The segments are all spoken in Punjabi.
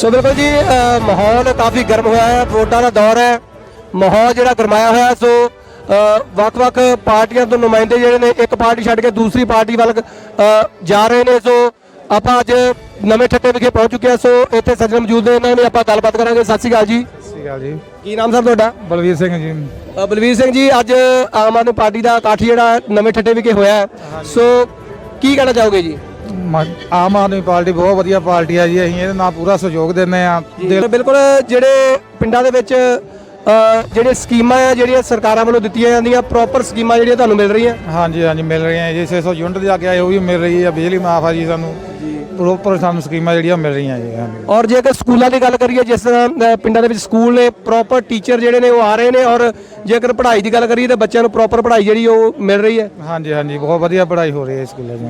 ਸੋ ਬਿਲਕੁਲ ਜੀ ਮਾਹੌਲ ਕਾਫੀ ਗਰਮ ਹੋਇਆ ਹੈ ਵੋਟਾਂ ਦਾ ਦੌਰ ਹੈ ਮਾਹੌਲ ਜਿਹੜਾ ਗਰਮਾਇਆ ਹੋਇਆ ਸੋ ਵੱਖ-ਵੱਖ ਪਾਰਟੀਆਂ ਤੋਂ ਨੁਮਾਇੰਦੇ ਜਿਹੜੇ ਨੇ ਇੱਕ ਪਾਰਟੀ ਛੱਡ ਕੇ ਦੂਸਰੀ ਪਾਰਟੀ ਵੱਲ ਜਾ ਰਹੇ ਨੇ ਸੋ ਆਪਾਂ ਅੱਜ ਨਵੇਂ ਠੱਟੇ ਵਿਖੇ ਪਹੁੰਚ ਚੁੱਕੇ ਹਾਂ ਸੋ ਇੱਥੇ ਸੱਜਣ ਮੌਜੂਦ ਨੇ ਇਹਨਾਂ ਨੇ ਆਪਾਂ ਗੱਲਬਾਤ ਕਰਾਂਗੇ। ਸਤਿ ਸ਼੍ਰੀ ਅਕਾਲ ਜੀ। ਸਤਿ ਸ਼੍ਰੀ ਅਕਾਲ ਜੀ। ਕੀ ਨਾਮ ਸਰ ਤੁਹਾਡਾ? ਬਲਵੀਰ ਸਿੰਘ ਜੀ। ਬਲਵੀਰ ਸਿੰਘ ਜੀ ਅੱਜ ਆਮ ਆਦਮੀ ਪਾਰਟੀ ਦਾ ਇਕੱਠ ਜਿਹੜਾ ਨਵੇਂ ਠੱਟੇ ਵਿਖੇ ਹੋਇਆ ਸੋ ਕੀ ਕਹਿਣਾ ਚਾਹੋਗੇ ਜੀ? ਮ- ਆਮ ਆਦਮੀ ਪਾਰਟੀ ਬਹੁਤ ਵਧੀਆ ਪਾਰਟੀ ਆ ਜੀ ਅਸੀਂ ਇਹਦੇ ਨਾਲ ਪੂਰਾ ਸਹਿਯੋਗ ਦਿੰਦੇ ਆ ਬਿਲਕੁਲ ਜਿਹੜੇ ਪਿੰਡਾਂ ਦੇ ਵਿੱਚ ਅ, ਜਿਹੜੀਆਂ ਸਕੀਮਾਂ ਆ ਜਿਹੜੀਆਂ ਸਰਕਾਰਾਂ ਵੱਲੋਂ ਦਿੱਤੀਆਂ ਜਾਂਦੀਆਂ ਪ੍ਰੋਪਰ ਸਕੀਮਾਂ ਜਿਹੜੀਆਂ ਤੁਹਾਨੂੰ ਮਿਲ ਰਹੀਆਂ? ਹਾਂਜੀ ਹਾਂਜੀ ਮਿਲ ਰਹੀਆਂ ਜੀ। 600 ਯੂਨਿਟ ਜਾ ਕੇ ਆਏ ਉਹ ਵੀ ਮਿਲ ਰਹੀ ਆ ਬਿਜਲੀ ਮਾਫ ਆ ਜੀ ਸਾਨੂੰ। ਪ੍ਰੋਪਰ ਸਾਨੂੰ ਸਕੀਮਾਂ ਜਿਹੜੀਆਂ ਮਿਲ ਰਹੀਆਂ ਜੀ ਹਾਂਜੀ। ਔਰ ਜੇਕਰ ਸਕੂਲਾਂ ਦੀ ਗੱਲ ਕਰੀਏ ਜਿਸ ਤਰ੍ਹਾਂ ਅ, ਪਿੰਡਾਂ ਦੇ ਵਿੱਚ ਸਕੂਲ ਨੇ ਪ੍ਰੋਪਰ ਟੀਚਰ ਜਿਹੜੇ ਨੇ ਉਹ ਆ ਰਹੇ ਨੇ ਔਰ ਜੇਕਰ ਪੜ੍ਹਾਈ ਦੀ ਗੱਲ ਕਰੀਏ ਤਾਂ ਬੱਚਿਆਂ ਨੂੰ ਪ੍ਰੋਪਰ ਪੜ੍ਹਾਈ ਜਿਹੜੀ ਉਹ ਮਿਲ ਰਹੀ ਹੈ। ਹਾਂਜੀ ਹਾਂਜੀ ਬਹੁਤ ਵਧੀਆ ਪੜ੍ਹਾਈ ਹੋ ਰਹੀ ਹੈ ਸਕੂਲਾਂ 'ਚ।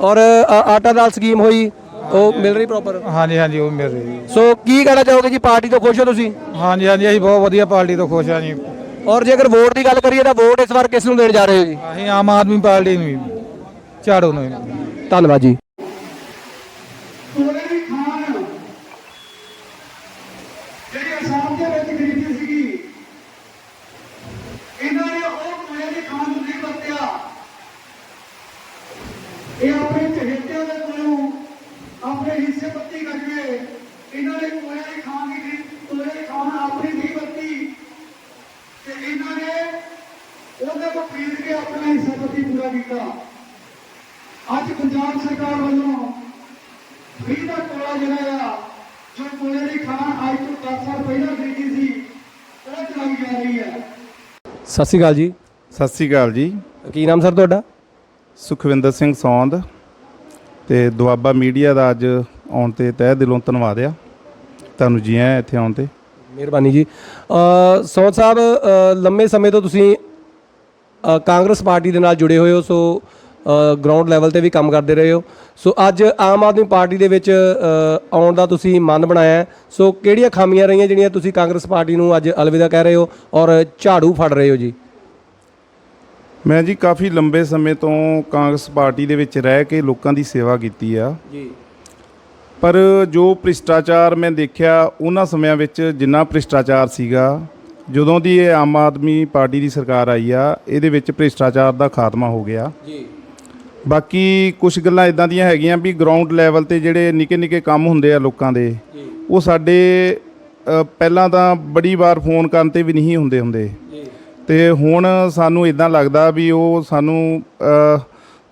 ਔਰ ਅ, ਆਟਾ ਦਾਲ ਸਕੀਮ ਹੋਈ ਉਹ ਮਿਲ ਰਹੀ ਪ੍ਰੋਪਰ ਹਾਂਜੀ ਹਾਂਜੀ ਉਹ ਮਿਲ ਰਹੀ ਹੈ ਸੋ ਕੀ ਕਹਿਣਾ ਚਾਹੋਗੇ ਜੀ ਪਾਰਟੀ ਤੋਂ ਖੁਸ਼ ਹੋ ਤੁਸੀਂ? ਹਾਂਜੀ ਹਾਂਜੀ ਅਸੀਂ ਬਹੁਤ ਵਧੀਆ ਪਾਰਟੀ ਤੋਂ ਖੁਸ਼ ਆ ਜੀ। ਔਰ ਜੇਕਰ ਵੋਟ ਦੀ ਗੱਲ ਕਰੀਏ ਤਾਂ ਵੋਟ ਇਸ ਵਾਰ ਕਿਸ ਨੂੰ ਦੇਣ ਜਾ ਰਹੇ ਹੋ ਜੀ? ਅਸੀਂ ਆਮ ਆਦਮੀ ਪਾਰਟੀ ਨੂੰ ਹੀ, ਝਾੜੂ ਨੂੰ ਹੀ। ਧੰਨਵਾਦ ਜੀ ਕੋਲੇ ਦੀ ਖਾਨ ਜਿਹੜੀ ਅਸਾਮ ਦੇ ਵਿੱਚ ਖਰੀਦੀ ਸੀਗੀ ਇਹਨਾਂ ਨੇ ਉਹ ਕੋਲੇ ਦੀ ਖਾਨ ਨੂੰ ਨਹੀਂ ਵਰਤਿਆ ਇਹ ਆਪਣੇ ਚਹੇਤਿਆਂ ਦੇ ਕੋਲੋਂ ਆਪਣੇ ਹਿੱਸੇ ਪੱਤੀ ਕਰਕੇ ਇਹਨਾਂ ਨੇ ਕੋਲੇ ਦੀ ਖਾਨ ਦੀ ਕੋਲੇ ਦੀ ਖਾਨ ਆਪਣੀ ਨਹੀਂ ਵਰਤੀ। ਤੇ ਇਹਨਾਂ ਨੇ ਉਹਦੇ ਤੋਂ ਖਰੀਦ ਕੇ ਆਪਣਾ ਹਿੱਸਾ ਪੱਤੀ ਪੂਰਾ ਕੀਤਾ। ਅੱਜ ਪੰਜਾਬ ਸਰਕਾਰ ਵੱਲੋਂ ਫਰੀ ਦਾ ਕੋਲਾ ਜਿਹੜਾ ਆ ਜੋ ਕੋਲੇ ਦੀ ਖਾਨ ਅੱਜ ਤੋਂ 10 ਸਾਲ ਪਹਿਲਾਂ ਖਰੀਦੀ ਸੀ ਉਹ ਚਲਾਈ ਜਾ ਰਹੀ ਹੈ। ਸਤਿ ਸ਼੍ਰੀ ਅਕਾਲ ਜੀ। ਸਤਿ ਸ੍ਰੀ ਅਕਾਲ ਜੀ। ਕੀ ਨਾਮ ਸਰ ਤੁਹਾਡਾ? ਸੁਖਵਿੰਦਰ ਸਿੰਘ ਸੌਂਦ ਤੇ ਦੁਆਬਾ ਮੀਡੀਆ ਦਾ ਅੱਜ ਆਉਣ ਤੇ ਤਹਿ ਦਿਲੋਂ ਧੰਨਵਾਦ ਆ। ਤੁਹਾਨੂੰ ਜੀ ਆਇਆਂ ਇੱਥੇ ਆਉਣ ਤੇ। ਮਿਹਰਬਾਨੀ ਜੀ। ਸੌਂਦ ਸਾਹਿਬ ਲੰਮੇ ਸਮੇਂ ਤੋਂ ਤੁਸੀਂ ਕਾਂਗਰਸ ਪਾਰਟੀ ਦੇ ਨਾਲ ਜੁੜੇ ਹੋਏ ਹੋ, ਸੋ ਗਰਾਊਂਡ ਲੈਵਲ ਤੇ ਵੀ ਕੰਮ ਕਰਦੇ ਰਹੇ ਹੋ। ਸੋ ਅੱਜ ਆਮ ਆਦਮੀ ਪਾਰਟੀ ਦੇ ਵਿੱਚ ਆਉਣ ਦਾ ਤੁਸੀਂ ਮਨ ਬਣਾਇਆ ਸੋ ਕਿਹੜੀਆਂ ਖਾਮੀਆਂ ਰਹੀਆਂ ਜਿਹੜੀਆਂ ਤੁਸੀਂ ਕਾਂਗਰਸ ਪਾਰਟੀ ਨੂੰ ਅੱਜ ਅਲਵਿਦਾ ਕਹਿ ਰਹੇ ਹੋ ਔਰ ਝਾੜੂ ਫੜ ਰਹੇ ਹੋ ਜੀ? ਮੈਂ ਜੀ ਕਾਫੀ ਲੰਬੇ ਸਮੇਂ ਤੋਂ ਕਾਂਗਰਸ ਪਾਰਟੀ ਦੇ ਵਿੱਚ ਰਹਿ ਕੇ ਲੋਕਾਂ ਦੀ ਸੇਵਾ ਕੀਤੀ ਆ। ਜੀ। ਪਰ ਜੋ ਭ੍ਰਿਸ਼ਟਾਚਾਰ ਮੈਂ ਦੇਖਿਆ ਉਹਨਾਂ ਸਮਿਆਂ ਵਿੱਚ ਜਿੰਨਾ ਭ੍ਰਿਸ਼ਟਾਚਾਰ ਸੀਗਾ ਜਦੋਂ ਦੀ ਇਹ ਆਮ ਆਦਮੀ ਪਾਰਟੀ ਦੀ ਸਰਕਾਰ ਆਈ ਆ ਇਹਦੇ ਵਿੱਚ ਭ੍ਰਿਸ਼ਟਾਚਾਰ ਦਾ ਖਾਤਮਾ ਹੋ ਗਿਆ। ਜੀ। ਬਾਕੀ ਕੁਝ ਗੱਲਾਂ ਇਦਾਂ ਦੀਆਂ ਹੈਗੀਆਂ ਵੀ ਗਰਾਊਂਡ ਲੈਵਲ ਤੇ ਜਿਹੜੇ ਨਿੱਕੇ ਨਿੱਕੇ ਕੰਮ ਹੁੰਦੇ ਆ ਲੋਕਾਂ ਦੇ ਉਹ ਸਾਡੇ ਅ, ਪਹਿਲਾਂ ਤਾਂ ਬੜੀ ਵਾਰ ਫੋਨ ਕਰਨ ਤੇ ਵੀ ਨਹੀਂ ਹੁੰਦੇ ਹੁੰਦੇ। ਤੇ ਹੁਣ ਸਾਨੂੰ ਇਦਾਂ ਲੱਗਦਾ ਵੀ ਉਹ ਸਾਨੂੰ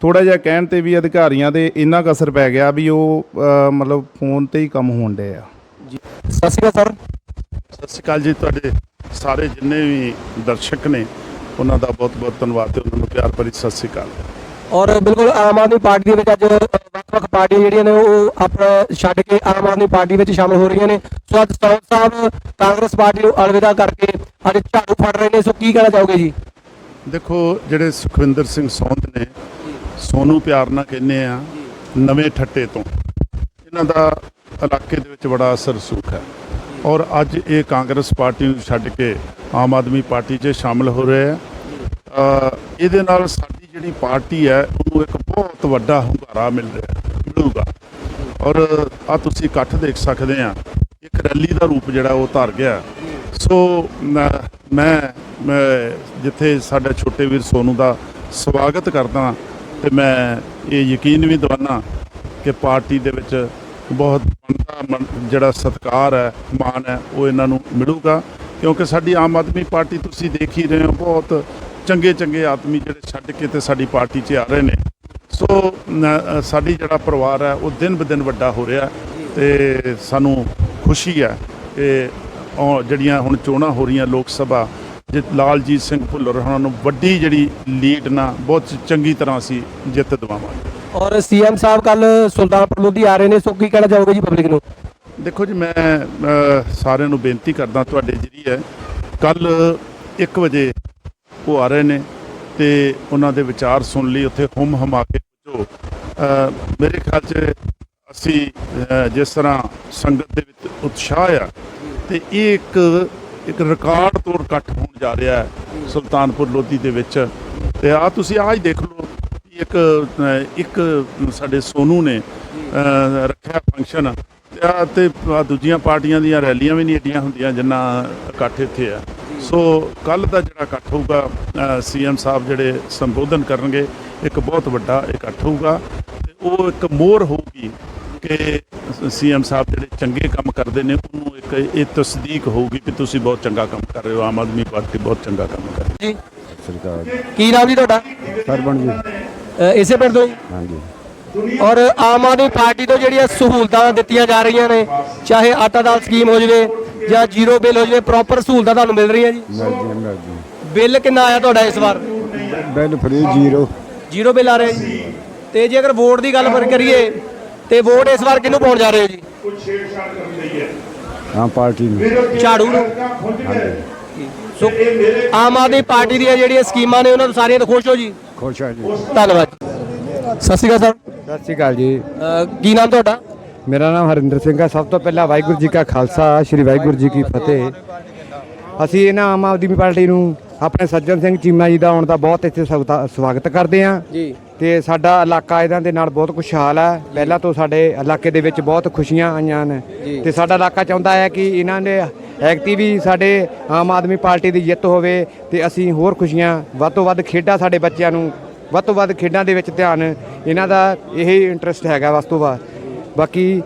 ਥੋੜਾ ਜਿਹਾ ਕਹਿਣ ਤੇ ਵੀ ਅਧਿਕਾਰੀਆਂ ਦੇ ਇੰਨਾ ਕੁ ਅਸਰ ਪੈ ਗਿਆ ਵੀ ਉਹ ਮਤਲਬ ਫੋਨ ਤੇ ਹੀ ਕੰਮ ਹੋਣ ਡੇ ਆ। ਸਤਿ ਸ਼੍ਰੀ ਅਕਾਲ ਸਰ। ਸਤਿ ਸ਼੍ਰੀ ਅਕਾਲ ਜੀ ਤੁਹਾਡੇ ਸਾਰੇ ਜਿੰਨੇ ਵੀ ਦਰਸ਼ਕ ਨੇ ਉਹਨਾਂ ਦਾ ਬਹੁਤ ਬਹੁਤ ਧੰਨਵਾਦ ਤੇ ਉਹਨਾਂ ਨੂੰ ਪਿਆਰ ਭਰੀ ਸਤਿ ਸ਼੍ਰੀ ਅਕਾਲ। ਔਰ ਬਿਲਕੁਲ ਆਮ ਆਦਮੀ ਪਾਰਟੀ ਦੇ ਵਿੱਚ ਅੱਜ ਵੱਖ-ਵੱਖ ਪਾਰਟੀਆਂ ਜਿਹੜੀਆਂ ਨੇ, ਉਹ ਆਪਣਾ ਛੱਡ ਕੇ ਆਮ ਆਦਮੀ ਪਾਰਟੀ ਵਿੱਚ ਸ਼ਾਮਲ ਹੋ ਰਹੀਆਂ ਨੇ। ਸੋ ਅੱਜ ਸੌਦ ਸਾਹਿਬ, ਕਾਂਗਰਸ ਪਾਰਟੀ ਨੂੰ ਅਲਵਿਦਾ ਕਰਕੇ ਅੱਜ ਝਾੜੂ ਫੜ ਰਹੇ ਨੇ। ਸੋ ਕੀ ਕਹਿਣਾ ਚਾਹੋਗੇ ਜੀ? ਦੇਖੋ, ਜਿਹੜੇ ਸੁਖਵਿੰਦਰ ਸਿੰਘ ਸੌਂਦ ਨੇ, ਸੋਨੂੰ ਪਿਆਰ ਨਾਲ ਕਹਿੰਦੇ ਆ, ਨਵੇਂ ਠੱਟੇ ਤੋਂ। ਇਹਨਾਂ ਦਾ ਇਲਾਕੇ ਦੇ ਵਿੱਚ ਬੜਾ ਅਸਰ ਸੂਖ ਹੈ। ਔਰ ਅੱਜ ਇਹ ਕਾਂਗਰਸ ਪਾਰਟੀ ਨੂੰ ਛੱਡ ਕੇ ਆਮ ਆਦਮੀ ਪਾਰਟੀ 'ਚ ਸ਼ਾਮਲ ਹੋ ਰਹੇ ਆ। ਇਹਦੇ ਨਾਲ ਜਿਹੜੀ ਪਾਰਟੀ ਹੈ, ਉਹਨੂੰ ਇੱਕ ਬਹੁਤ ਵੱਡਾ ਹੁੰਗਾਰਾ ਮਿਲ ਰਿਹਾ, ਮਿਲੂਗਾ। ਔਰ ਆ ਤੁਸੀਂ ਇਕੱਠ ਦੇਖ ਸਕਦੇ ਆ ਇੱਕ ਰੈਲੀ ਦਾ ਰੂਪ ਜਿਹੜਾ ਉਹ ਧਾਰ ਗਿਆ। ਸੋ, ਮ- ਮੈਂ ਮੈਂ ਜਿੱਥੇ ਸਾਡਾ ਛੋਟੇ ਵੀਰ ਸੋਨੂ ਦਾ ਸਵਾਗਤ ਕਰਦਾ ਤੇ ਮੈਂ ਇਹ ਯਕੀਨ ਵੀ ਦਿਵਾਨਾ ਕਿ ਪਾਰਟੀ ਦੇ ਵਿੱਚ ਬਹੁਤ ਬਣਦਾ ਜਿਹੜਾ ਸਤਿਕਾਰ ਹੈ, ਮਾਣ ਹੈ, ਉਹ ਇਹਨਾਂ ਨੂੰ ਮਿਲੂਗਾ। ਕਿਉਂਕਿ ਸਾਡੀ ਆਮ ਆਦਮੀ ਪਾਰਟੀ ਤੁਸੀਂ ਦੇਖ ਹੀ ਰਹੇ ਹੋ, ਬਹੁਤ ਚੰਗੇ ਚੰਗੇ ਆਦਮੀ ਜਿਹੜੇ ਛੱਡ ਕੇ ਤੇ ਸਾਡੀ ਪਾਰਟੀ 'ਚ ਆ ਰਹੇ ਨੇ। ਸੋ ਨ- ਸਾਡੀ ਜਿਹੜਾ ਪਰਿਵਾਰ ਹੈ ਉਹ ਦਿਨ ਬ ਦਿਨ ਵੱਡਾ ਹੋ ਰਿਹਾ ਤੇ ਸਾਨੂੰ ਖੁਸ਼ੀ ਹੈ ਕਿ ਜਿਹੜੀਆਂ ਹੁਣ ਚੋਣਾਂ ਹੋ ਰਹੀਆਂ ਲੋਕ ਸਭਾ ਜਿ ਲਾਲਜੀਤ ਸਿੰਘ ਭੁੱਲਰ ਉਹਨਾਂ ਨੂੰ ਵੱਡੀ ਜਿਹੜੀ ਲੀਡ ਨਾਲ ਬਹੁਤ ਚੰਗੀ ਤਰ੍ਹਾਂ ਅਸੀਂ ਜਿੱਤ ਦਿਵਾਵਾਂਗੇ। ਔਰ ਸੀਐਮ ਸਾਹਿਬ ਕੱਲ ਸੁਲਤਾਨਪੁਰ ਲੋਧੀ ਆ ਰਹੇ ਨੇ ਸੋ ਕੀ ਕਹਿਣਾ ਚਾਹੋਗੇ ਜੀ ਪਬਲਿਕ ਨੂੰ? ਦੇਖੋ ਜੀ ਮੈਂ ਸਾਰਿਆਂ ਨੂੰ ਬੇਨਤੀ ਕਰਦਾ ਤੁਹਾਡੇ ਜਰੀਏ ਕੱਲ 1 ਵਜੇ ਉਹ ਆ ਰਹੇ ਨੇ ਤੇ ਉਹਨਾਂ ਦੇ ਵਿਚਾਰ ਸੁਣ ਲਈ, ਉੱਥੇ ਹੁਮ ਹਮਾ ਕੇ ਜੋ ਮੇਰੇ ਖਿਆਲ 'ਚ ਅਸੀਂ ਜਿਸ ਤਰ੍ਹਾਂ ਸੰਗਤ ਦੇ ਵਿੱਚ ਉਤਸ਼ਾਹ ਆ, ਤੇ ਇਹ ਇੱਕ ਇੱਕ ਰਿਕਾਰਡ ਤੋੜ ਇਕੱਠ ਹੋਣ ਜਾ ਰਿਹਾ ਹੈ ਸੁਲਤਾਨਪੁਰ ਲੋਧੀ ਦੇ ਵਿੱਚ। ਤੇ ਆ ਤੁਸੀਂ ਆਹ ਹੀ ਦੇਖ ਲਓ ਇੱਕ ਇੱਕ ਸਾਡੇ ਸੋਨੂ ਨੇ ਰੱਖਿਆ ਫੰਕਸ਼ਨ ਤੇ ਦੂਜੀਆਂ ਪਾਰਟੀਆਂ ਦੀਆਂ ਰੈਲੀਆਂ ਵੀ ਨਹੀਂ ਏਡੀਆਂ ਹੁੰਦੀਆਂ ਜਿੰਨਾ ਇਕੱਠ ਇੱਥੇ ਆ। ਸੋ ਕੱਲ ਦਾ ਜਿਹੜਾ ਇਕੱਠ ਹੋਊਗਾ ਸੀਐਮ ਸਾਹਿਬ ਜਿਹੜੇ ਸੰਬੋਧਨ ਕਰਨਗੇ ਇੱਕ ਬਹੁਤ ਵੱਡਾ ਇਕੱਠ ਹੋਊਗਾ। ਤੇ ਉਹ ਇੱਕ ਮੋਹਰ ਹੋਊਗੀ ਕਿ ਸੀਐਮ ਸਾਹਿਬ ਜਿਹੜੇ ਚੰਗੇ ਕੰਮ ਕਰਦੇ ਨੇ ਉਹਨੂੰ ਇੱਕ ਇਹ ਤਸਦੀਕ ਹੋਊਗੀ ਕਿ ਤੁਸੀਂ ਬਹੁਤ ਚੰਗਾ ਕੰਮ ਕਰ ਰਹੇ ਹੋ ਆਮ ਆਦਮੀ ਪਾਰਟੀ ਬਹੁਤ ਚੰਗਾ ਕੰਮ ਕਰ ਰਹੀ ਹੈ। ਜੀ। ਕੀ ਨਾਮ ਜੀ ਤੁਹਾਡਾ? ਸਰਬਣ ਜੀ। ਇਸੇ ਪਿੰਡ ਤੋਂ ਜੀ? ਹਾਂਜੀ। ਔਰ ਆਮ ਆਦਮੀ ਪਾਰਟੀ ਤੋਂ ਜਿਹੜੀਆਂ ਸਹੂਲਤਾਂ ਦਿੱਤੀਆਂ ਜਾ ਰਹੀਆਂ ਨੇ ਚਾਹੇ ਆਟਾ ਦਾਲ ਸਕੀਮ ਹੋ ਜਵੇ ਜਾਂ ਜ਼ੀਰੋ ਬਿੱਲ ਹੋ ਜਵੇ ਪ੍ਰੋਪਰ ਸਹੂਲਤਾਂ ਤੁਹਾਨੂੰ ਮਿਲ ਰਹੀਆਂ ਜੀ? ਮਿਲ ਜੀ ਮਿਲ ਜੀ ਬਿੱਲ ਕਿੰਨਾ ਆਇਆ ਤੁਹਾਡਾ ਇਸ ਵਾਰ? Bill free zero. Zero bill ਆ ਰਿਹਾ ਜੀ। ਤੇ ਜੇ ਅਗਰ ਵੋਟ ਦੀ ਗੱਲ ਕਰ- ਕਰੀਏ ਤੇ ਵੋਟ ਇਸ ਵਾਰ ਕਿਹਨੂੰ ਪਾਉਣ ਜਾ ਰਹੇ ਹੋ ਜੀ? ਆਮ ਪਾਰਟੀ ਨੂੰ। ਝਾੜੂ ਨੂੰ। ਸੋ ਆਮ ਆਦਮੀ ਪਾਰਟੀ ਦੀਆਂ ਜਿਹੜੀਆਂ ਸਕੀਮਾਂ ਨੇ ਉਹਨਾਂ ਤੋਂ ਸਾਰੀਆਂ ਤੋਂ ਖੁਸ਼ ਹੋ ਜੀ? ਖੁਸ਼ ਆ ਜੀ। ਧੰਨਵਾਦ ਸਤਿ ਸ਼੍ਰੀ ਅਕਾਲ ਸਰ। ਸਤਿ ਸ਼੍ਰੀ ਅਕਾਲ ਜੀ। ਕੀ ਨਾਮ ਤੁਹਾਡਾ? ਮੇਰਾ ਨਾਮ ਹਰਿੰਦਰ ਸਿੰਘ ਹੈ। ਸਭ ਤੋਂ ਪਹਿਲਾਂ ਵਾਹਿਗੁਰੂ ਜੀ ਕਾ ਖਾਲਸਾ ਸ੍ਰੀ ਵਾਹਿਗੁਰੂ ਜੀ ਕੀ ਫਤਿਹ। ਅਸੀਂ ਇਹਨਾਂ ਆਮ ਆਦਮੀ ਪਾਰਟੀ ਨੂੰ ਆਪਣੇ ਸੱਜਣ ਸਿੰਘ ਚੀਮਾ ਜੀ ਦਾ ਆਉਣ ਦਾ ਬਹੁਤ ਇੱਥੇ ਸਵਾਗਤ ਕਰਦੇ ਹਾਂ। ਜੀ। ਤੇ ਸਾਡਾ ਇਲਾਕਾ ਇਹਨਾਂ ਦੇ ਨਾਲ ਬਹੁਤ ਖੁਸ਼ਹਾਲ ਹੈ ਪਹਿਲਾਂ ਤੋਂ ਸਾਡੇ ਇਲਾਕੇ ਦੇ ਵਿੱਚ ਬਹੁਤ ਖੁਸ਼ੀਆਂ ਆਈਆਂ ਨੇ। ਤੇ ਸਾਡਾ ਇਲਾਕਾ ਚਾਹੁੰਦਾ ਹੈ ਕਿ ਇਹਨਾਂ ਦੇ ਐਕਟਿਵ ਵੀ ਸਾਡੇ ਆਮ ਆਦਮੀ ਪਾਰਟੀ ਦੀ ਜਿੱਤ ਹੋਵੇ ਤੇ ਅਸੀਂ ਹੋਰ ਖੁਸ਼ੀਆਂ ਵੱਧ ਤੋਂ ਵੱਧ ਖੇਡਾਂ ਸਾਡੇ ਬੱਚਿਆਂ ਨੂੰ ਵੱਧ ਤੋਂ ਵੱਧ ਖੇਡਾਂ ਦੇ ਵਿੱਚ ਧਿਆਨ ਇਹਨਾਂ ਦਾ ਇਹ ਇੰਟਰਸਟ ਹੈਗਾ ਵਸ ਤੋਂ ਬਾਅਦ ਬਾਕੀ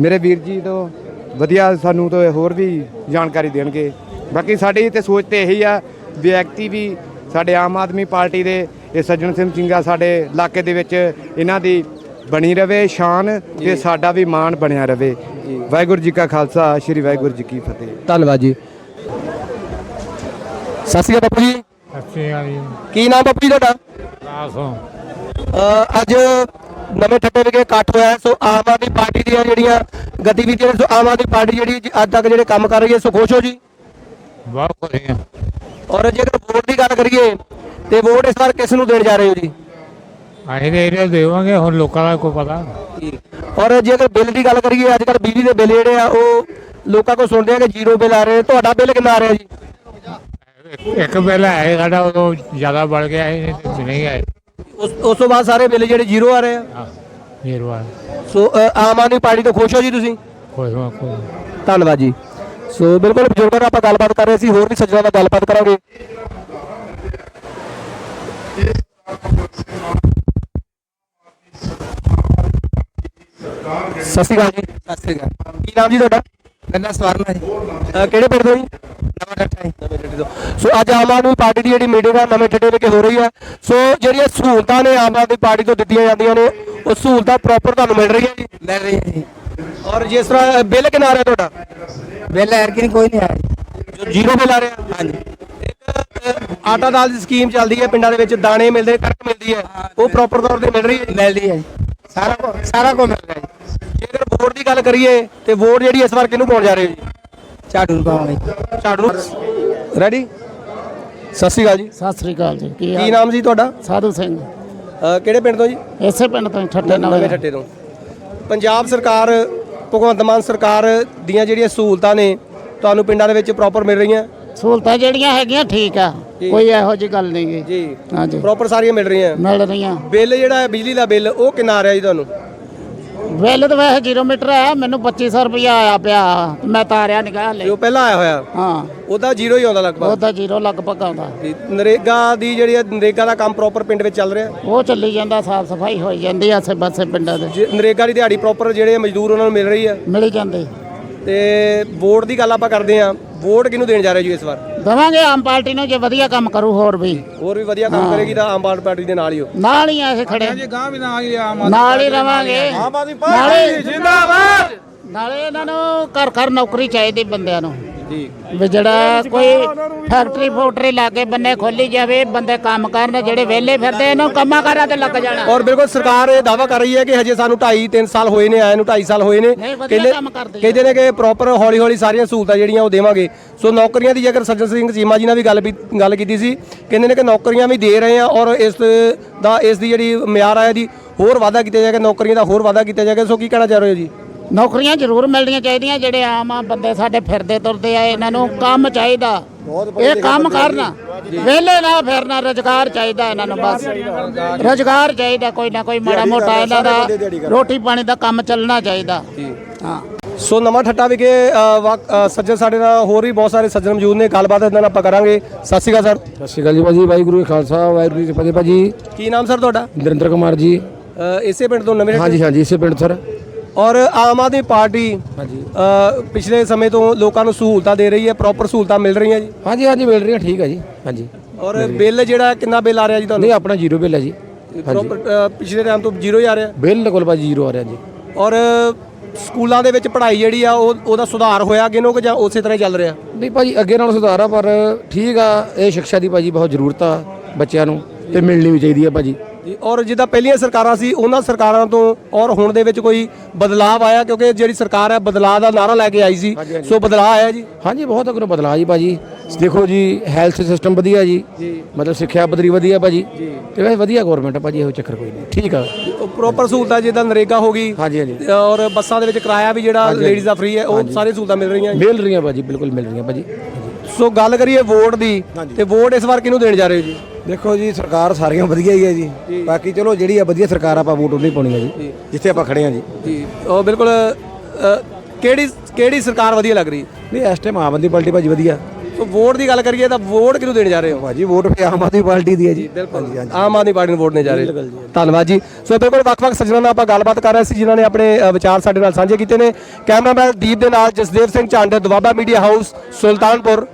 ਮੇਰੇ ਵੀਰ ਜੀ ਤੋਂ ਵਧੀਆ ਸਾਨੂੰ ਤੋਂ ਹੋਰ ਵੀ ਜਾਣਕਾਰੀ ਦੇਣਗੇ। ਬਾਕੀ ਸਾਡੀ ਤੇ ਸੋਚ ਤੇ ਇਹੀ ਆ ਵੀ ਐਕਟਿਵ ਵੀ ਸਾਡੇ ਆਮ ਆਦਮੀ ਪਾਰਟੀ ਦੇ ਇਹ ਸੱਜਣ ਸਿੰਘ ਸਿੰਘਾ ਸਾਡੇ ਇਲਾਕੇ ਦੇ ਵਿੱਚ ਇਹਨਾਂ ਦੀ ਬਣੀ ਰਵੇ ਸ਼ਾਨ ਤੇ ਸਾਡਾ ਵੀ ਮਾਣ ਬਣਿਆ ਰਵੇ। ਵਾਹਿਗੁਰੂ ਜੀ ਕਾ ਖਾਲਸਾ ਸ੍ਰੀ ਵਾਹਿਗੁਰੂ ਜੀ ਕੀ ਫਤਿਹ। ਧੰਨਵਾਦ ਜੀ। ਸਤਿ ਸ਼੍ਰੀ ਅਕਾਲ ਬਾਪੂ ਜੀ। ਅੱਛੇ ਆ ਜੀ। ਕੀ ਨਾਮ ਬਾਪੂ ਜੀ ਤੁਹਾਡਾ? ਆਸੋਂ ਅ, ਅੱਜ ਨਵੇਂ ਠੱਡੇ ਵਿਖੇ ਇਕੱਠ ਹੋਇਆ ਹੈ। ਸੋ ਆਮ ਆਦਮੀ ਪਾਰਟੀ ਦੀਆਂ ਜਿਹੜੀਆਂ ਗਤੀਵਿਧੀਆਂ ਨੇ, ਸੋ ਆਮ ਆਦਮੀ ਪਾਰਟੀ ਜਿਹੜੀ ਅੱਜ ਤੱਕ ਜਿਹੜੇ ਕੰਮ ਕਰ ਰਹੀ ਹੈ ਸੋ ਖੁਸ਼ ਹੋ ਜੀ? ਬਹੁਤ ਖੁਸ਼ੀਆਂ ਔਰ ਜੇਕਰ ਵੋਟ ਦੀ ਗੱਲ ਕਰੀਏ ਤੇ ਵੋਟ ਇਸ ਵਾਰ ਕਿਸ ਨੂੰ ਦੇਣ ਜਾ ਰਹੇ ਹੋ ਜੀ? ਅਸੀਂ ਦੇ ਇਹਦੇ ਦੇਵਾਂਗੇ ਹੁਣ ਲੋਕਾਂ ਦਾ ਕੋਈ ਪਤਾ ਔਰ ਜੇਕਰ ਬਿੱਲ ਦੀ ਗੱਲ ਕਰੀਏ ਅੱਜ ਕੱਲ ਬਿਜਲੀ ਦੇ ਬਿੱਲ ਜਿਹੜੇ ਆ ਉਹ ਲੋਕਾਂ ਕੋਲ ਸੁਣਦੇ ਆ ਕਿ ਜ਼ੀਰੋ ਬਿੱਲ ਆ ਰਹੇ ਨੇ। ਤੁਹਾਡਾ ਬਿੱਲ ਕਿੰਨਾ ਆ ਰਿਹਾ ਜੀ? ਇੱਕ ਬਿੱਲ ਹੈ ਸਾਡਾ ਉਦੋਂ ਜ਼ਿਆਦਾ ਬੜ ਗਿਆ ਇਹ ਨਹੀਂ ਆਏ ਉਸ ਉਸ ਤੋਂ ਬਾਅਦ ਸਾਰੇ ਬਿੱਲ ਜਿਹੜੇ ਜ਼ੀਰੋ ਆ ਰਹੇ ਆ? ਫੇਰਵਾ ਸੋ ਅ, ਆਮ ਆਦਮੀ ਪਾਰਟੀ ਤੋਂ ਖੁਸ਼ ਹੋ ਜੀ ਤੁਸੀਂ? ਕੋਈ ਨਾ ਕੋਈ ਧੰਨਵਾਦ ਜੀ। ਸੋ ਬਿਲਕੁਲ ਬਜ਼ੁਰਗਾਂ ਨਾਲ ਆਪਾਂ ਗੱਲਬਾਤ ਕਰ ਰਹੇ ਸੀ ਹੋਰ ਵੀ ਸੱਜਣਾਂ ਨਾਲ ਗੱਲਬਾਤ ਕਰਾਂਗੇ। ਸਤਿ ਸ਼੍ਰੀ ਅਕਾਲ ਜੀ। ਸਤਿ ਸ੍ਰੀ ਅਕਾਲ। ਕੀ ਨਾਮ ਜੀ ਤੁਹਾਡਾ? ਮੇਰਾ ਸਵਰਨ ਹੈ ਜੀ। ਅ, ਕਿਹੜੇ ਪਿੰਡ ਤੋਂ ਜੀ? ਜੀ ਸੋ ਅੱਜ ਆਮ ਆਦਮੀ ਪਾਰਟੀ ਦੀ ਜਿਹੜੀ ਮੀਟਿੰਗ ਆ ਨਵੇਂ ਠੱਡੇ ਵਿਖੇ ਹੋ ਰਹੀ ਹੈ ਸੋ ਜਿਹੜੀਆਂ ਸਹੂਲਤਾਂ ਨੇ ਆਮ ਆਦਮੀ ਪਾਰਟੀ ਤੋਂ ਦਿੱਤੀਆਂ ਜਾਂਦੀਆਂ ਨੇ ਉਹ ਸਹੂਲਤਾਂ ਪ੍ਰੋਪਰ ਤੁਹਾਨੂੰ ਮਿਲ ਰਹੀਆਂ ਜੀ? ਮਿਲ ਰਹੀ ਹੈ ਜੀ। ਔਰ ਜਿਸ ਤਰ੍ਹਾਂ ਬਿੱਲ ਕਿੰਨਾ ਆ ਰਿਹਾ ਤੁਹਾਡਾ? ਬਿੱਲ ਐਰਕਿਨ ਕੋਈ ਨਹੀਂ ਆਇਆ ਜੀ ਜੋ। ਜ਼ੀਰੋ ਬਿੱਲ ਆ ਰਿਹਾ? ਹਾਂਜੀ। ਆਟਾ ਦਾਲ ਦੀ ਸਕੀਮ ਚੱਲਦੀ ਹੈ ਪਿੰਡਾਂ ਦੇ ਵਿੱਚ ਦਾਣੇ ਮਿਲਦੇ ਕਣਕ ਮਿਲਦੀ ਹੈ। ਉਹ ਪ੍ਰੋਪਰ ਤੌਰ ਤੇ ਮਿਲ ਰਹੀ ਹੈ ਮਿਲ ਰਹੀ ਹੈ ਜੀ। ਸਾਰਾ ਸਾਰਾ ਕੁਝ ਮਿਲ ਰਿਹਾ ਜੀ। ਜੇਕਰ ਵੋਟ ਦੀ ਗੱਲ ਕਰੀਏ ਤੇ ਵੋਟ ਜਿਹੜੀ ਇਸ ਵਾਰ ਕਿਹਨੂੰ ਪਾਉਣ ਜਾ ਰਹੇ ਹੋ ਜੀ? ਝਾੜੂ ਨੂੰ ਪਾਵਾਂਗੇ। ਝਾੜੂ। ਰੈਡੀ ਸਤਿ ਸ਼੍ਰੀ ਅਕਾਲ ਜੀ। ਸਤਿ ਸ੍ਰੀ ਅਕਾਲ ਜੀ। ਕੀ ਕੀ ਹਾਲ? ਨਾਮ ਜੀ ਤੁਹਾਡਾ? ਸਾਧੂ ਸਿੰਘ। ਅ, ਕਿਹੜੇ ਪਿੰਡ ਤੋਂ ਜੀ? ਇਸੇ ਪਿੰਡ ਤੋਂ ਹੀ ਠੱਡੇ ਨਵੇਂ ਨਵੇਂ ਠੱਟੇ ਤੋਂ। ਪੰਜਾਬ ਸਰਕਾਰ ਭਗਵੰਤ ਮਾਨ ਸਰਕਾਰ ਦੀਆਂ ਜਿਹੜੀਆਂ ਸਹੂਲਤਾਂ ਨੇ ਤੁਹਾਨੂੰ ਪਿੰਡਾਂ ਦੇ ਵਿੱਚ ਪ੍ਰੋਪਰ ਮਿਲ ਰਹੀਆਂ? ਸਹੂਲਤਾਂ ਜਿਹੜੀਆਂ ਹੈਗੀਆਂ ਠੀਕ ਆ। ਕੋਈ ਇਹੋ ਜੀ ਗੱਲ ਨਹੀਂ ਗੀ। ਜੀ। ਹਾਂਜੀ। ਪ੍ਰੋਪਰ ਸਾਰੀਆਂ ਮਿਲ ਰਹੀਆਂ। ਮਿਲ ਰਹੀਆਂ। ਬਿੱਲ ਜਿਹੜਾ ਹੈ ਬਿਜਲੀ ਦਾ ਬਿੱਲ ਉਹ ਕਿੰਨਾ ਆ ਰਿਹਾ ਜੀ ਤੁਹਾਨੂੰ? ਬਿੱਲ ਤਾਂ ਵੈਸੇ 0 ਮੀਟਰ ਆ ਮੈਨੂੰ 2500 ਰੁਪਇਆ ਆਇਆ ਪਿਆ। ਮੈਂ ਤਾਰਿਆ ਨਿਕਾਹ ਲੈ ਜੋ ਪਹਿਲਾਂ ਆਇਆ ਹੋਇਆ? ਹਾਂ। ਉਹਦਾ ਜ਼ੀਰੋ ਹੀ ਆਉਂਦਾ ਲਗਭਗ? ਉਹਦਾ ਜ਼ੀਰੋ ਲਗਭਗ ਆਉਂਦਾ। ਤੇ ਨਰੇਗਾ ਦੀ ਜਿਹੜੀ ਹੈ ਨਰੇਗਾ ਦਾ ਕੰਮ ਪ੍ਰੋਪਰ ਪਿੰਡ ਵਿੱਚ ਚੱਲ ਰਿਹਾ? ਉਹ ਚੱਲੀ ਜਾਂਦਾ ਸਾਫ਼ ਸਫ਼ਾਈ ਹੋਈ ਜਾਂਦੀ ਆ ਆਸੇ ਪਾਸੇ ਪਿੰਡਾਂ ਦੇ। ਜੇ ਨਰੇਗਾ ਦੀ ਦਿਹਾੜੀ ਪ੍ਰੋਪਰ ਜਿਹੜੇ ਮਜ਼ਦੂਰ ਉਹਨਾਂ ਨੂੰ ਮਿਲ ਰਹੀ ਹੈ ਮਿਲ ਜਾਂਦੇ। ਤੇ ਵੋਟ ਦੀ ਗੱਲ ਆਪਾਂ ਕਰਦੇ ਹਾਂ ਵੋਟ ਕਿਹਨੂੰ ਦੇਣ ਜਾ ਰਹੇ ਜੀ ਇਸ ਵਾਰ? ਦਵਾਂਗੇ ਆਮ ਪਾਰਟੀ ਨੂੰ ਜੇ ਵਧੀਆ ਕੰਮ ਕਰੂ ਹੋਰ ਵੀ। ਹੋਰ ਵੀ ਵਧੀਆ ਕੰਮ ਕਰੇਗੀ ਤਾਂ ਆਮ ਆਦਮੀ ਪਾਰਟੀ ਦੇ ਨਾਲ ਹੀ ਹੋ। ਨਾਲ ਹੀ ਐਸੇ ਖੜੇ। ਗਾਂ ਵੀ ਨਾ ਆਈ ਆਮ ਨਾਲ ਹੀ ਰਵਾਂਗੇ। ਆਮ ਆਦਮੀ ਪਾਰਟੀ ਜਿੰਦਾਬਾਦ! ਨਾਲੇ ਇਹਨਾਂ ਨੂੰ ਘਰ ਘਰ ਨੌਕਰੀ ਚਾਹੀਦੀ ਬੰਦਿਆਂ ਨੂੰ। ਜੀ ਵੀ ਜਿਹੜਾ ਕੋਈ ਫੈਕਟਰੀ ਫੋਕਟਰੀ ਲਾਗੇ ਬੰਨੇ ਖੋਲੀ ਜਾਵੇ ਬੰਦੇ ਕੰਮ ਕਰਨ ਜਿਹੜੇ ਵਿਹਲੇ ਫਿਰਦੇ ਇਹਨਾਂ ਨੂੰ ਕੰਮਾਂ ਕਾਰਾਂ ਤੇ ਲੱਗ ਜਾਣਾ। ਔਰ ਬਿਲਕੁਲ ਸਰਕਾਰ ਇਹ ਦਾਵਾ ਕਰ ਰਹੀ ਹੈ ਕਿ ਹਜੇ ਸਾਨੂੰ 2.5 3 ਸਾਲ ਹੋਏ ਨੇ ਆਏ ਨੂੰ 2.5 ਸਾਲ ਹੋਏ ਨੇ। ਆ। ਕਹਿੰਦੇ ਨੇ ਕਿ ਪ੍ਰੋਪਰ ਹੌਲੀ ਹੌਲੀ ਸਾਰੀਆਂ ਸਹੂਲਤਾਂ ਜਿਹੜੀਆਂ ਉਹ ਦੇਵਾਂਗੇ। ਸੋ ਨੌਕਰੀਆਂ ਦੀ ਜੇਕਰ ਸੱਜਣ ਸਿੰਘ ਚੀਮਾ ਜੀ ਨਾਲ ਵੀ ਗੱਲ ਵੀ ਗੱਲ ਕੀਤੀ ਸੀ ਕਹਿੰਦੇ ਨੇ ਕਿ ਨੌਕਰੀਆਂ ਵੀ ਦੇ ਰਹੇ ਆ ਔਰ ਇਸ ਦਾ ਇਸ ਦੀ ਜਿਹੜੀ ਮਿਆਰ ਆ ਇਹਦੀ ਹੋਰ ਵਾਧਾ ਕੀਤਾ ਜਾਏਗਾ ਨੌਕਰੀਆਂ ਦਾ ਹੋਰ ਵਾਧਾ ਕੀਤਾ ਜਾਏਗਾ। ਸੋ ਕੀ ਕਹਿਣਾ ਚਾਹ ਰਹੇ ਹੋ ਜੀ? ਨੌਕਰੀਆਂ ਜ਼ਰੂਰ ਮਿਲਣੀਆਂ ਚਾਹੀਦੀਆਂ ਜਿਹੜੇ ਆਮ ਆ ਬੰਦੇ ਸਾਡੇ ਫਿਰਦੇ ਤੁਰਦੇ ਆ ਇਹਨਾਂ ਨੂੰ ਕੰਮ ਚਾਹੀਦਾ। ਇਹ ਕੰਮ ਕਰਨ ਵਿਹਲੇ ਨਾ ਫਿਰਨਾ ਰੋਜ਼ਗਾਰ ਚਾਹੀਦਾ ਇਹਨਾਂ ਨੂੰ ਬਸ। ਰੋਜ਼ਗਾਰ ਚਾਹੀਦਾ ਕੋਈ ਨਾ ਕੋਈ ਮਾੜਾ ਮੋਟਾ ਇਹਨਾਂ ਦਾ ਰੋਟੀ ਪਾਣੀ ਦਾ ਕੰਮ ਚੱਲਣਾ ਚਾਹੀਦਾ। ਹਾਂ। ਸੋ ਨਵਾਂ ਠੱਟਾ ਵਿਖੇ ਸੱਜਣ ਸਾਡੇ ਨਾਲ ਹੋਰ ਵੀ ਬਹੁਤ ਸਾਰੇ ਸੱਜਣ ਮੌਜੂਦ ਨੇ ਗੱਲਬਾਤ ਇਹਨਾਂ ਨਾਲ ਆਪਾਂ ਕਰਾਂਗੇ। ਸਤਿ ਸ਼੍ਰੀ ਅਕਾਲ ਸਰ। ਸਤਿ ਸ਼੍ਰੀ ਅਕਾਲ ਜੀ ਭਾਜੀ ਵਾਹਿਗੁਰੂ ਜੀ ਖਾਲਸਾ ਵਾਹਿਗੁਰੂ ਜੀ ਫਤਿਹ ਭਾਜੀ। ਕੀ ਨਾਮ ਸਰ ਤੁਹਾਡਾ? ਨਰਿੰਦਰ ਕੁਮਾਰ ਜੀ। ਇਸੇ ਪਿੰਡ ਤੋਂ ਨਵੇਂ ਹਾਂਜੀ ਹਾਂਜੀ ਇਸੇ ਪਿੰਡ ਸਰ। ਔਰ ਆਮ ਆਦਮੀ ਪਾਰਟੀ ਹਾਂਜੀ। ਅ, ਪਿਛਲੇ ਸਮੇਂ ਤੋਂ ਲੋਕਾਂ ਨੂੰ ਸਹੂਲਤਾਂ ਦੇ ਰਹੀ ਹੈ ਪ੍ਰੋਪਰ ਸਹੂਲਤਾਂ ਮਿਲ ਰਹੀਆਂ ਜੀ? ਹਾਂਜੀ ਹਾਂਜੀ ਮਿਲ ਰਹੀਆਂ ਠੀਕ ਹੈ ਜੀ ਹਾਂਜੀ। ਔਰ ਬਿੱਲ ਜਿਹੜਾ ਕਿੰਨਾ ਬਿੱਲ ਆ ਰਿਹਾ ਜੀ ਤੁਹਾਨੂੰ? ਨਹੀਂ ਆਪਣਾ ਜ਼ੀਰੋ ਬਿੱਲ ਹੈ ਜੀ ਪ੍ਰੋਪਰ ਪਿਛਲੇ ਟਾਈਮ ਤੋਂ ਜ਼ੀਰੋ ਹੀ ਆ ਰਿਹਾ? ਬਿਲਕੁਲ ਭਾਜੀ ਜ਼ੀਰੋ ਆ ਰਿਹਾ ਜੀ। ਔਰ ਸਕੂਲਾਂ ਦੇ ਵਿੱਚ ਪੜ੍ਹਾਈ ਜਿਹੜੀ ਆ ਉਹ ਉਹਦਾ ਸੁਧਾਰ ਹੋਇਆ ਕਿ ਕਿ ਜਾਂ ਉਸੇ ਤਰ੍ਹਾਂ ਹੀ ਚੱਲ ਰਿਹਾ? ਨਹੀਂ ਭਾਜੀ ਅੱਗੇ ਨਾਲੋਂ ਸੁਧਾਰ ਆ ਪਰ ਠੀਕ ਆ ਇਹ ਸਿੱਖਿਆ ਦੀ ਭਾਜੀ ਬਹੁਤ ਜ਼ਰੂਰਤ ਆ ਬੱਚਿਆਂ ਨੂੰ ਤੇ ਮਿਲਣੀ ਵੀ ਚਾਹੀਦੀ ਆ ਭਾਜੀ। ਜੀ ਔਰ ਜਿੱਦਾਂ ਪਹਿਲੀਆਂ ਸਰਕਾਰਾਂ ਸੀ ਉਹਨਾਂ ਸਰਕਾਰਾਂ ਤੋਂ ਔਰ ਹੁਣ ਦੇ ਵਿੱਚ ਕੋਈ ਬਦਲਾਅ ਆਇਆ? ਕਿਉਂਕਿ ਜਿਹੜੀ ਸਰਕਾਰ ਹੈ ਬਦਲਾਅ ਦਾ ਨਾਰਾ ਲੈ ਕੇ ਆਈ ਸੀ। ਸੋ ਬਦਲਾਅ ਆਇਆ ਜੀ? ਹਾਂਜੀ ਬਹੁਤ ਅਗਰ ਬਦਲਾਅ ਜੀ ਭਾਜੀ। ਦੇਖੋ ਜੀ ਹੈਲਥ ਸਿਸਟਮ ਵਧੀਆ ਜੀ। ਮਤਲਬ ਸਿੱਖਿਆ ਪੱਧਰੀ ਵਧੀਆ ਭਾਜੀ। ਤੇ ਵੈਸੇ ਵਧੀਆ ਗਵਰਨਮੈਂਟ ਆ ਭਾਜੀ ਇਹੋ ਚੱਕਰ ਕੋਈ ਨਹੀਂ। ਠੀਕ ਆ। ਪ੍ਰੋਪਰ ਸਹੂਲਤਾਂ ਜਿੱਦਾਂ ਨਰੇਗਾ ਹੋ ਗਈ। ਹਾਂਜੀ ਹਾਂਜੀ। ਔਰ ਬੱਸਾਂ ਦੇ ਵਿੱਚ ਕਿਰਾਇਆ ਵੀ ਜਿਹੜਾ ਲੇਡੀਜ਼ ਦਾ ਫ੍ਰੀ ਹੈ ਉਹ ਸਾਰੀ ਸਹੂਲਤਾਂ ਮਿਲ ਰਹੀਆਂ। ਮਿਲ ਰਹੀਆਂ ਭਾਜੀ ਬਿਲਕੁਲ ਮਿਲ ਰਹੀਆਂ ਭਾਜੀ। ਸੋ ਗੱਲ ਕਰੀਏ ਵੋਟ ਦੀ ਤੇ ਵੋਟ ਇਸ ਵਾਰ ਕਿਹਨੂੰ ਦੇਣ ਜਾ ਰਹੇ ਹੋ ਜੀ? ਦੇਖੋ ਜੀ ਸਰਕਾਰ ਸਾਰੀਆਂ ਵਧੀਆ ਹੀ ਹੈ ਜੀ। ਬਾਕੀ ਚਲੋ ਜਿਹੜੀ ਆ ਵਧੀਆ ਸਰਕਾਰ ਆਪਾਂ ਵੋਟ ਉਹਨੂੰ ਹੀ ਪਾਉਣੀ ਹੈ ਜੀ ਜਿੱਥੇ ਆਪਾਂ ਖੜੇ ਆ ਜੀ। ਜੀ ਉਹ ਬਿਲਕੁਲ ਅ, ਕਿਹੜੀ ਕਿਹੜੀ ਸਰਕਾਰ ਵਧੀਆ ਲੱਗ ਰਹੀ? ਹੈ ਨਹੀਂ ਇਸ ਟਾਈਮ ਆਮ ਆਦਮੀ ਪਾਰਟੀ ਭਾਜੀ ਵਧੀਆ। ਸੋ ਵੋਟ ਦੀ ਗੱਲ ਕਰੀਏ ਤਾਂ ਵੋਟ ਕਿਹਨੂੰ ਦੇਣ ਜਾ ਰਹੇ ਹੋ? ਭਾਜੀ ਵੋਟ ਫੇ ਆਮ ਆਦਮੀ ਪਾਰਟੀ ਦੀ ਹੈ ਜੀ। ਬਿਲਕੁਲ। ਆਮ ਆਦਮੀ ਪਾਰਟੀ ਨੂੰ ਵੋਟ ਨਹੀਂ ਜਾ ਰਹੇ ਧੰਨਵਾਦ ਜੀ। ਸੋ ਬਿਲਕੁਲ ਵੱਖ-ਵੱਖ ਸੱਜਣਾਂ ਨਾਲ ਆਪਾਂ ਗੱਲਬਾਤ ਕਰ ਰਹੇ ਸੀ ਜਿਨ੍ਹਾਂ ਨੇ ਆਪਣੇ ਅ, ਵਿਚਾਰ ਸਾਡੇ ਨਾਲ ਸਾਂਝੇ ਕੀਤੇ ਨੇ। ਕੈਮਰਾਮੈਨ ਦੀਪ ਦੇ ਨਾਲ ਜਸਦੇਵ ਸਿੰਘ ਝੰਡ ਦੁਆਬਾ ਮੀਡੀਆ ਹਾਊਸ ਸੁਲਤਾਨਪੁਰ।